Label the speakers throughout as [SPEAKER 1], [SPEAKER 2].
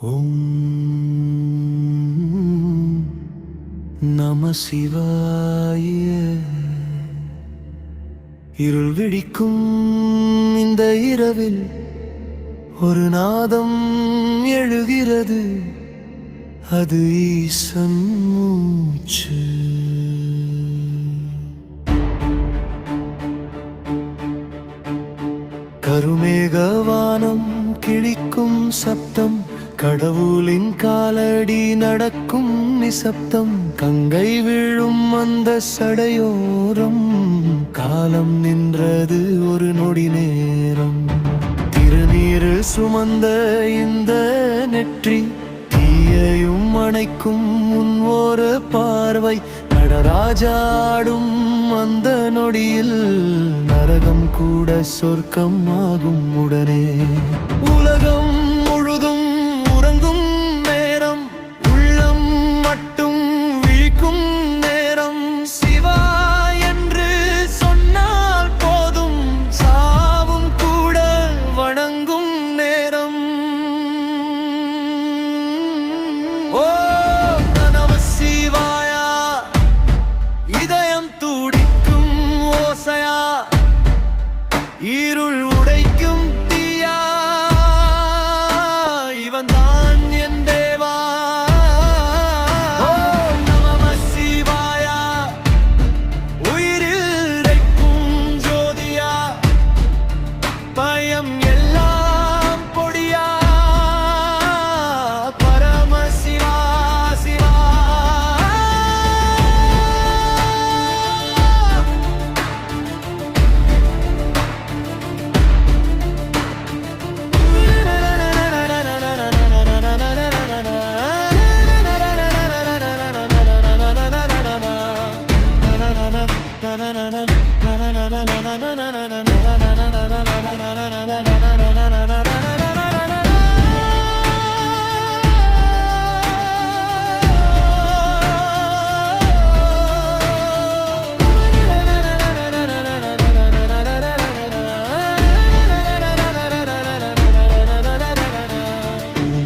[SPEAKER 1] ஓம் நம சிவாய. இருள் விழிக்கும் இந்த இரவில் ஒரு நாதம் எழுகிறது. அது ஈசன் மூச்சு. கருமேகவானம் கிழிக்கும் சப்தம் கடவுளின் காலடி நடக்கும் நிசப்தம். கங்கை விழும் அந்த சடையோரம். காலம் நின்றது ஒரு நொடி நேரம். திருநீரு சுமந்த இந்த நெற்றி. தீயையும் அணைக்கும் உன் ஒரு பார்வை. நடராஜாடும் அந்த நொடியில். நரகம் கூட சொர்க்கம் ஆகும் உடனே. உலகம்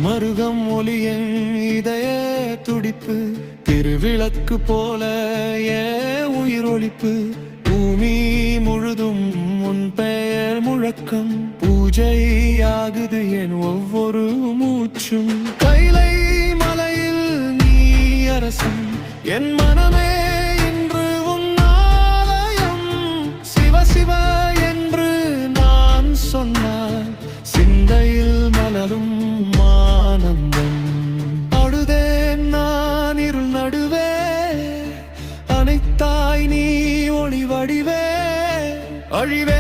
[SPEAKER 1] மருகம் ஒளியின் இதய துடிப்பு விளக்கு போல ஏ உயிரொலிப்பு பூமி முழுதும் உன் பெயர் முழக்கம். பூஜை ஆகுது என் ஒவ்வொரு மூச்சும். கைலை மலையில் நீ அரசன். என் மனமே அழிவே